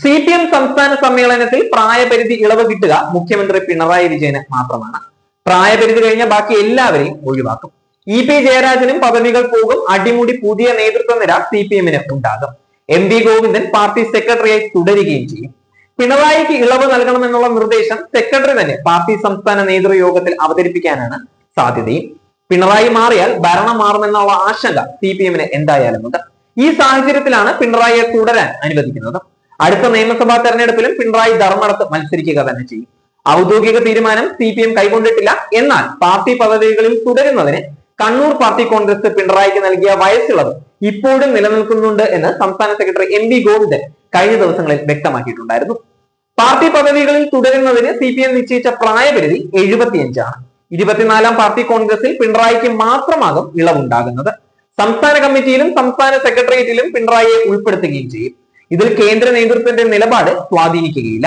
C P M സംസ്ഥാന സമ്മേളനത്തിൽ പ്രായപരിധി ഇളവ് കിട്ടുക മുഖ്യമന്ത്രി പിണറായി വിജയന് മാത്രമാണ്. പ്രായപരിധി കഴിഞ്ഞ ബാക്കി എല്ലാവരെയും ഒഴിവാക്കും. ഇ പി ജയരാജനും പദവികൾ പോകും അടിമുടി പുതിയ നേതൃത്വ നിര സി പി എമ്മിന് ഉണ്ടാകും. എം വി ഗോവിന്ദൻ പാർട്ടി സെക്രട്ടറിയായി തുടരുകയും ചെയ്യും. പിണറായിക്ക് ഇളവ് നൽകണമെന്നുള്ള നിർദ്ദേശം സെക്രട്ടറി തന്നെ പാർട്ടി സംസ്ഥാന നേതൃയോഗത്തിൽ അവതരിപ്പിക്കാനാണ് സാധ്യതയും. പിണറായി മാറിയാൽ ഭരണം മാറുമെന്നുള്ള ആശങ്ക സി പി എമ്മിന് എന്തായാലും ഉണ്ട് ഈ സാഹചര്യത്തിലാണ് പിണറായിയെ തുടരാൻ അനുവദിക്കുന്നത്. അടുത്ത നിയമസഭാ തെരഞ്ഞെടുപ്പിലും പിണറായി ധർമ്മടത്ത് മത്സരിക്കുക തന്നെ ചെയ്യും. ഔദ്യോഗിക തീരുമാനം സി പി എം കൈക്കൊണ്ടിട്ടില്ല. എന്നാൽ പാർട്ടി പദവികളിൽ തുടരുന്നതിന് കണ്ണൂർ പാർട്ടി കോൺഗ്രസ് പിണറായിക്ക് നൽകിയ വയസ്സുള്ളത് ഇപ്പോഴും നിലനിൽക്കുന്നുണ്ട് എന്ന് സംസ്ഥാന സെക്രട്ടറി എം വി ഗോവിന്ദൻ കഴിഞ്ഞ ദിവസങ്ങളിൽ വ്യക്തമാക്കിയിട്ടുണ്ടായിരുന്നു. പാർട്ടി പദവികളിൽ തുടരുന്നതിന് സി പി എം നിശ്ചയിച്ച പ്രായപരിധി എഴുപത്തിയഞ്ചാണ്. ഇരുപത്തിനാലാം പാർട്ടി കോൺഗ്രസിൽ പിണറായിക്ക് മാത്രമാകും ഇളവുണ്ടാകുന്നത്. സംസ്ഥാന കമ്മിറ്റിയിലും സംസ്ഥാന സെക്രട്ടേറിയറ്റിലും പിണറായിയെ ഉൾപ്പെടുത്തുകയും ചെയ്യും. ഇതിൽ കേന്ദ്ര നേതൃത്വത്തിന്റെ നിലപാട് സ്വാധീനിക്കുകയില്ല.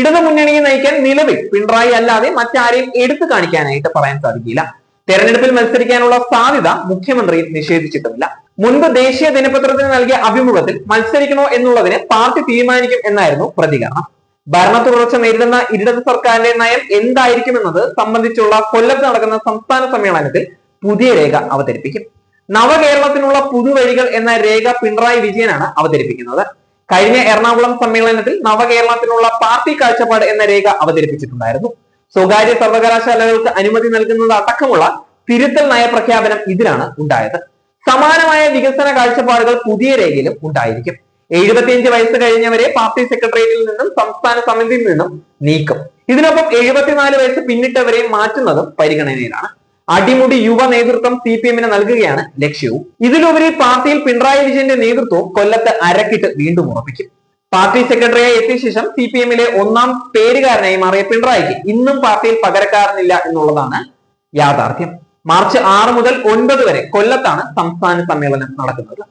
ഇടതു മുന്നണിയെ നയിക്കാൻ നിലവിൽ പിണറായി അല്ലാതെ മറ്റാരെയും എടുത്തു കാണിക്കാനായിട്ട് പറയാൻ സാധിക്കില്ല. തെരഞ്ഞെടുപ്പിൽ മത്സരിക്കാനുള്ള സാധ്യത മുഖ്യമന്ത്രി നിഷേധിച്ചിട്ടില്ല മുൻപ് ദേശീയ ദിനപത്രത്തിന് നൽകിയ അഭിമുഖത്തിൽ മത്സരിക്കണോ എന്നുള്ളതിന് പാർട്ടി തീരുമാനിക്കും എന്നായിരുന്നു പ്രതികരണം. ഭരണ തുടർച്ച നേരിടുന്ന ഇടത് സർക്കാരിന്റെ നയം എന്തായിരിക്കുമെന്നത് സംബന്ധിച്ചുള്ള കൊല്ലത്ത് നടക്കുന്ന സംസ്ഥാന സമ്മേളനത്തിൽ പുതിയ രേഖ അവതരിപ്പിക്കും. നവകേരളത്തിനുള്ള പുതുവഴികൾ എന്ന രേഖ പിണറായി വിജയനാണ് അവതരിപ്പിക്കുന്നത്. കഴിഞ്ഞ എറണാകുളം സമ്മേളനത്തിൽ നവകേരളത്തിനുള്ള പാർട്ടി കാഴ്ചപ്പാട് എന്ന രേഖ അവതരിപ്പിച്ചിട്ടുണ്ടായിരുന്നു. സ്വകാര്യ സർവകലാശാലകൾക്ക് അനുമതി നൽകുന്നത് അടക്കമുള്ള തിരുത്തൽ നയപ്രഖ്യാപനം ഇതിലാണ് ഉണ്ടായത്. സമാനമായ വികസന കാഴ്ചപ്പാടുകൾ പുതിയ രേഖയിലും ഉണ്ടായിരിക്കും. എഴുപത്തിയഞ്ച് വയസ്സ് കഴിഞ്ഞവരെ പാർട്ടി സെക്രട്ടേറിയറ്റിൽ നിന്നും സംസ്ഥാന സമിതിയിൽ നിന്നും നീക്കും. ഇതിനൊപ്പം എഴുപത്തിനാല് വയസ്സ് പിന്നിട്ടവരെ മാറ്റുന്നതും പരിഗണനയിലാണ്. അടിമുടി യുവ നേതൃത്വം സി പി എമ്മിന് നൽകുകയാണ് ലക്ഷ്യവും. ഇതിലുപരി പാർട്ടിയിൽ പിണറായി വിജയന്റെ നേതൃത്വവും കൊല്ലത്ത് അരക്കിട്ട് വീണ്ടും ഉറപ്പിക്കും. പാർട്ടി സെക്രട്ടറിയായി എത്തിയ ശേഷം സി പി എമ്മിലെ ഒന്നാം പേരുകാരനായി മാറിയ പിണറായിക്ക് ഇന്നും പാർട്ടിയിൽ പകരക്കാരനില്ല എന്നുള്ളതാണ് യാഥാർത്ഥ്യം. മാർച്ച് ആറ് മുതൽ ഒൻപത് വരെ കൊല്ലത്താണ് സംസ്ഥാന സമ്മേളനം നടക്കുന്നത്.